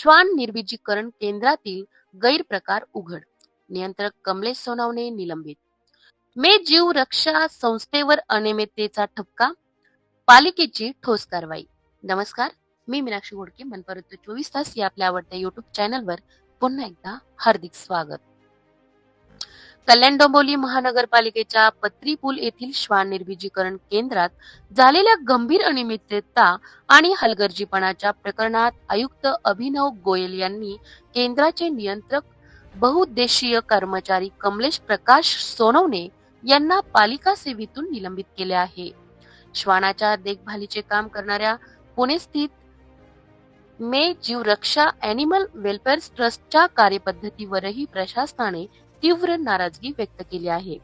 श्वान निर्बीजीकरण केंद्रातील गैरप्रकार उघड. नियंत्रक कमलेश सोनावणे निलंबित. मे जीव रक्षा संस्थेवर अनियमिततेचा ठपका. पालिकेची ठोस कारवाई. नमस्कार मी मीनाक्षी घोडके. मनपर्यंत चोवीस तास या आपल्या आवडत्या युट्यूब चॅनलवर पुन्हा एकदा हार्दिक स्वागत. कल्याण डोंबिवली महानगरपालिकेच्या पत्री पूल येथील श्वान निर्बीजीकरण केंद्रात झालेल्या गंभीर अनियमितता आणि हलगर्जीपणाच्या प्रकरणात आयुक्त अभिनव गोयल यांनी केंद्राचे नियंत्रक बहुउद्देशीय कर्मचारी कमलेश प्रकाश सोनवणे यांना पालिका सेवेतून निलंबित केले आहे. श्वानाच्या देखभालीचे काम करणाऱ्या पुणे स्थित मे जीवरक्षा अॅनिमल वेलफेअर ट्रस्टच्या कार्यपद्धतीवरही प्रशासनाने तीव्र नाराजगी व्यक्त केली आहे.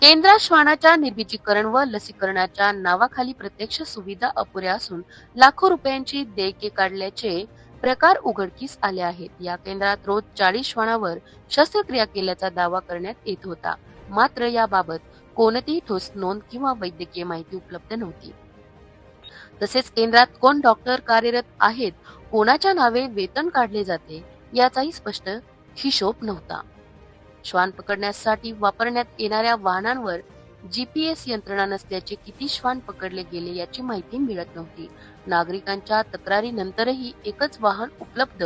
केंद्रात श्वानाच्या निर्बीजीकरण व लसीकरणाच्या नावाखाली प्रत्यक्ष सुविधा अपुऱ्या असून लाखो रुपयांची देयके काढल्याचे प्रकार उघडकीस आले आहेत. या केंद्रात रोज चाळीस श्वानावर शस्त्रक्रिया केल्याचा दावा करण्यात येत होता. मात्र याबाबत कोणतीही ठोस नोंद किंवा वैद्यकीय माहिती उपलब्ध नव्हती. तसेच केंद्रात कोण डॉक्टर कार्यरत आहेत कोणाच्या नावे वेतन काढले जाते याचाही स्पष्ट हिशोब नव्हता. श्वान पकडण्यासाठी वापरण्यात येणाऱ्या वाहनांवर जीपीएस यंत्रणा नसल्याचे किती श्वान पकडले गेले याची माहिती मिळत नव्हती. नागरिकांच्या तक्रारीनंतरही एकच वाहन उपलब्ध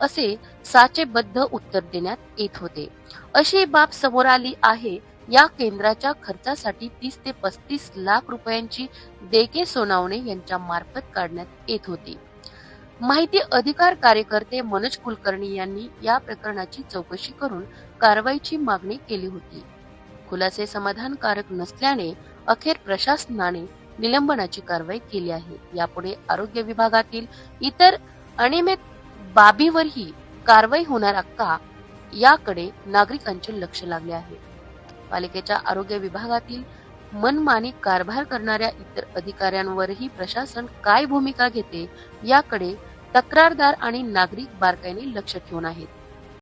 असे साचेबद्ध उत्तर देण्यात येत होते. अशी बाब समोर आली आहे. या केंद्राच्या खर्चासाठी तीस ते पस्तीस लाख रुपयांची देके सोनावणे यांच्या मार्फत काढण्यात येत होती. माहिती अधिकार कार्यकर्ते मनोज कुलकर्णी यांनी या प्रकरणाची चौकशी करून कारवाईची मागणी केली होती. खुलासे समाधानकारक नसल्याने अखेर प्रशासनाने निलंबनाची कारवाई केली आहे. यापुढे आरोग्य विभागातील इतर अनियमित बाबीवरही कारवाई होणार का याकडे नागरिकांचे लक्ष लागले आहे. पालिकेच्या आरोग्य विभागातील मनमानी कारभार करणाऱ्या इतर अधिकाऱ्यांवरही प्रशासन काय भूमिका घेते याकडे तक्रारदार आणि नागरिक बारकाईने लक्ष ठेवून आहेत.